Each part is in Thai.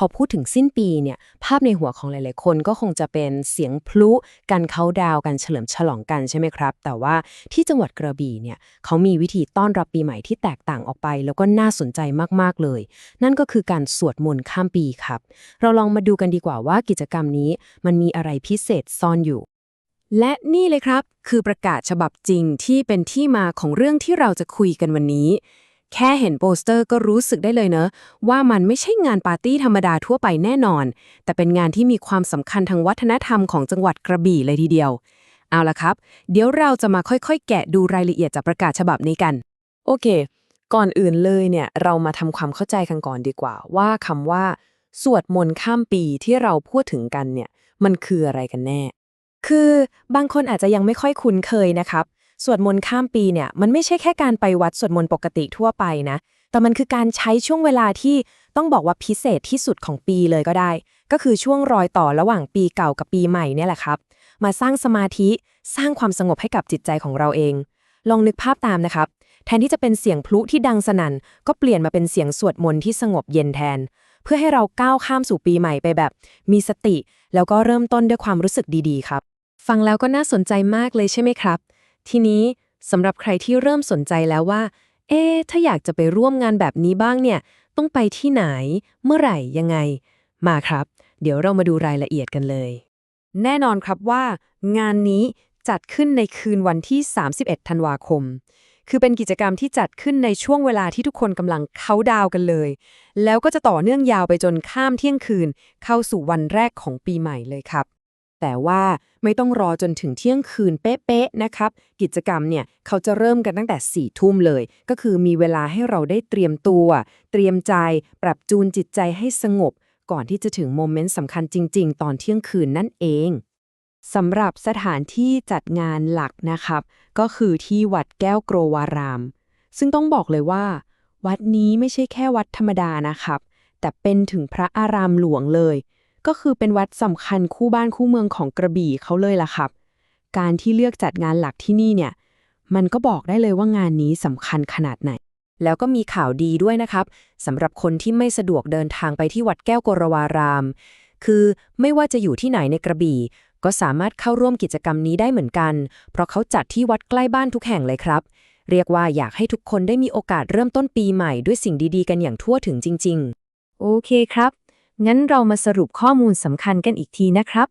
พอพูดถึงสิ้นปีเนี่ยภาพในหัวของหลาย ๆ คนก็คงจะเป็นเสียงพลุการเขาดาวกันเฉลิมฉลองกันใช่ไหมครับ แต่ว่าที่จังหวัดกระบี่เนี่ยเขามีวิธีต้อนรับปีใหม่ที่แตกต่างออกไป แล้วก็น่าสนใจมาก ๆ เลย นั่นก็คือการสวดมนต์ข้ามปีครับ เราลองมาดูกันดีกว่าว่ากิจกรรมนี้มันมีอะไรพิเศษซ่อนอยู่และนี่เลยครับ คือประกาศฉบับจริงที่เป็นที่มาของเรื่องที่เราจะคุยกันวันนี้ แค่เห็นโปสเตอร์ก็รู้สึกได้เลยเนอะว่ามันไม่ใช่งานปาร์ตี้ธรรมดาทั่วไปแน่นอน แต่เป็นงานที่มีความสำคัญทางวัฒนธรรมของจังหวัดกระบี่เลยทีเดียว เอาละครับ เดี๋ยวเราจะมาค่อยๆ แกะดูรายละเอียดจากประกาศฉบับนี้กัน โอเค ก่อนอื่นเลยเนี่ยเรามาทำความเข้าใจกันก่อนดีกว่า ว่าคำว่า สวดมนต์ข้ามปีที่เราพูดถึงกันเนี่ย มันคืออะไรกันแน่ คือบางคนอาจจะยังไม่ค่อยคุ้นเคยนะครับ สวดมนต์ข้ามปีเนี่ยมันไม่ใช่แค่การไปวัดสวดมนต์ปกติทั่วไปนะ แต่มันคือการใช้ช่วงเวลาที่ต้องบอกว่าพิเศษที่สุดของปีเลยก็ได้ ก็คือช่วงรอยต่อระหว่างปีเก่ากับปีใหม่เนี่ยแหละครับ มาสร้างสมาธิสร้างความสงบให้กับจิตใจของเราเอง ลองนึกภาพตามนะครับ แทนที่จะเป็นเสียงพลุที่ดังสนั่น ก็เปลี่ยนมาเป็นเสียงสวดมนต์ที่สงบเย็นแทน เพื่อให้เราก้าวข้ามสู่ปีใหม่ไปแบบ มีสติ แล้วก็เริ่มต้นด้วยความรู้สึกดีๆ ครับ ฟังแล้วก็น่าสนใจมากเลยใช่ไหมครับ ทีนี้สำหรับใครที่เริ่มสนใจแล้วว่า เอ๊ถ้าอยากจะไปร่วมงานแบบนี้บ้างเนี่ย ต้องไปที่ไหน เมื่อไหร่ ยังไง มาครับ เดี๋ยวเรามาดูรายละเอียดกันเลย แน่นอนครับว่า งานนี้จัดขึ้นในคืนวันที่ 31 ธันวาคม คือเป็นกิจกรรมที่จัดขึ้นในช่วงเวลาที่ทุกคนกำลังเขาดาวกันเลย แล้วก็จะต่อเนื่องยาวไปจนข้ามเที่ยงคืน เข้าสู่วันแรกของปีใหม่เลยครับ แต่ว่าไม่ต้องรอจนถึงเที่ยงคืนเป๊ะๆนะครับ กิจกรรมเนี่ยเขาจะเริ่มกันตั้งแต่4ี่ทุ่มเลย ก็คือมีเวลาให้เราได้เตรียมตัว เตรียมใจ ปรับจูนจิตใจให้สงบ ก่อนที่จะถึงโมเมนต์สำคัญจริง ๆ ตอนเที่ยงคืนนั่นเองสำหรับสถานที่จัดงานหลักนะครับ ก็คือที่วัดแก้วโกรวาราม ซึ่งต้องบอกเลยว่า วัดนี้ไม่ใช่แค่วัดธรรมดานะครับ แต่เป็นถึงพระอารามหลวงเลย ก็คือเป็นวัดสำคัญคู่บ้านคู่เมืองของกระบี่เขาเลยล่ะครับ การที่เลือกจัดงานหลักที่นี่เนี่ย มันก็บอกได้เลยว่างานนี้สำคัญขนาดไหน แล้วก็มีข่าวดีด้วยนะครับสำหรับคนที่ไม่สะดวกเดินทางไปที่วัดแก้วกรวาราม คือไม่ว่าจะอยู่ที่ไหนในกระบี่ ก็สามารถเข้าร่วมกิจกรรมนี้ได้เหมือนกัน เพราะเขาจัดที่วัดใกล้บ้านทุกแห่งเลยครับ เรียกว่าอยากให้ทุกคนได้มีโอกาสเริ่มต้นปีใหม่ด้วยสิ่งดีๆ กันอย่างทั่วถึงจริง ๆ โอเคครับ งั้นเรามาสรุปข้อมูลสำคัญกันอีกทีนะครับ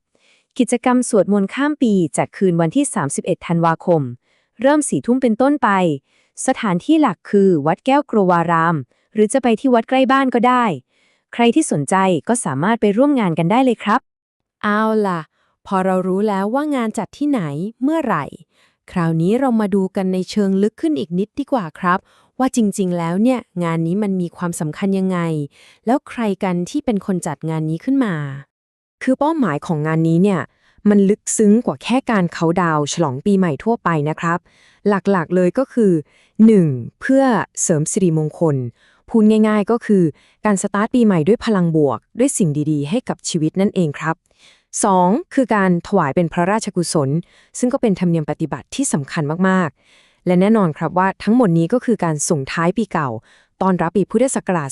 กิจกรรมสวดมนต์ข้ามปีจัดคืนวันที่ 31 ธันวาคม เริ่มสี่ทุ่มเป็นต้นไป สถานที่หลักคือวัดแก้วกรวาราม หรือจะไปที่วัดใกล้บ้านก็ได้ ใครที่สนใจก็สามารถไปร่วมงานกันได้เลยครับ เอาล่ะ พอเรารู้แล้วว่างานจัดที่ไหนเมื่อไหร่ คราวนี้เรามาดูกันในเชิงลึกขึ้นอีกนิดดีกว่าครับ ว่าจริงๆ แล้วเนี่ยงานนี้มันมีความสำคัญยังไง แล้วใครกันที่เป็นคนจัดงานนี้ขึ้นมา คือเป้าหมายของงานนี้เนี่ยมันลึกซึ้งกว่าแค่การเขาดาวฉลองปีใหม่ทั่วไปนะครับ หลักๆเลยก็คือ 1. เพื่อเสริมสิริมงคล พูดง่ายๆก็คือ การสตาร์ทปีใหม่ด้วยพลังบวก ด้วยสิ่งดีๆ ให้กับชีวิตนั่นเองครับ 2. คือการถวายเป็นพระราชกุศล ซึ่งก็เป็นธรรมเนียมปฏิบัติที่สำคัญมากๆ และแน่นอนครับว่าทั้งหมดนี้ก็คือการส่งท้ายปีเก่าตอนรับปีพุทธศักราช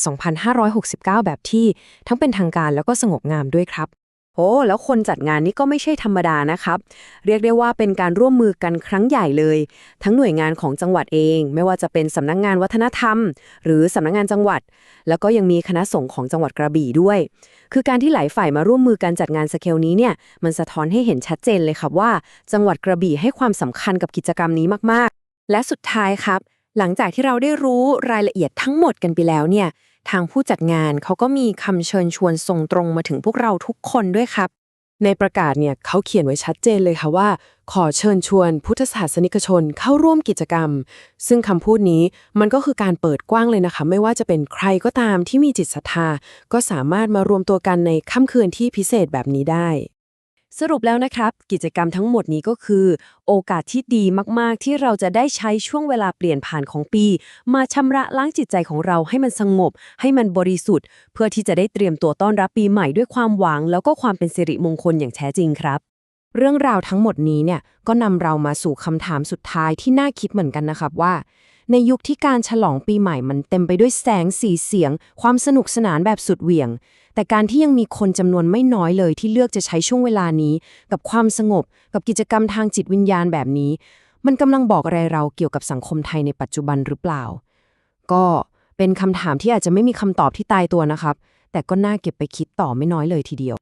2569 แบบที่ทั้งเป็นทางการแล้วก็สงบงามด้วยครับ โอ้แล้วคนจัดงานนี้ก็ไม่ใช่ธรรมดานะครับ เรียกได้ว่าเป็นการร่วมมือกันครั้งใหญ่เลย ทั้งหน่วยงานของจังหวัดเอง ไม่ว่าจะเป็นสำนักงานวัฒนธรรม หรือสำนักงานจังหวัด แล้วก็ยังมีคณะสงฆ์ของจังหวัดกระบี่ด้วย คือการที่หลายฝ่ายมาร่วมมือกันจัดงานสเกลนี้เนี่ยมันสะท้อนให้เห็นชัดเจนเลยครับว่า จังหวัดกระบี่ให้ความสำคัญกับกิจกรรมนี้มากๆ และสุดท้ายครับ หลังจากที่เราได้รู้รายละเอียดทั้งหมดกันไปแล้วเนี่ย ทางผู้จัดงานเขาก็มีคำเชิญชวนส่งตรงมาถึงพวกเราทุกคนด้วยครับ ในประกาศเนี่ยเขาเขียนไว้ชัดเจนเลยค่ะว่า ขอเชิญชวนพุทธศาสนิกชนเข้าร่วมกิจกรรม ซึ่งคำพูดนี้มันก็คือการเปิดกว้างเลยนะคะ ไม่ว่าจะเป็นใครก็ตามที่มีจิตศรัทธา ก็สามารถมารวมตัวกันในค่ำคืนที่พิเศษแบบนี้ได้ สรุปแล้วนะครับ กิจกรรมทั้งหมดนี้ก็คือ โอกาสที่ดีมาก ๆ ที่เราจะได้ใช้ช่วงเวลาเปลี่ยนผ่านของปี มาชำระล้างจิตใจของเราให้มันสงบ ให้มันบริสุทธิ์ เพื่อที่จะได้เตรียมตัวต้อนรับปีใหม่ด้วยความหวัง แล้วก็ความเป็นสิริมงคลอย่างแท้จริงครับ เรื่องราวทั้งหมดนี้เนี่ยก็นำเรามาสู่คำถามสุดท้ายที่น่าคิดเหมือนกันนะครับว่า ในยุคที่การฉลองปีใหม่มันเต็มไปด้วยแสงสีเสียง ความสนุกสนานแบบสุดเหวี่ยง แต่การที่ยังมีคนจำนวนไม่น้อยเลยที่เลือกจะใช้ช่วงเวลานี้ กับความสงบ กับกิจกรรมทางจิตวิญญาณแบบนี้ มันกำลังบอกอะไรเราเกี่ยวกับสังคมไทยในปัจจุบันหรือเปล่า ก็เป็นคำถามที่อาจจะไม่มีคำตอบที่ตายตัวนะครับ แต่ก็น่าเก็บไปคิดต่อไม่น้อยเลยทีเดียว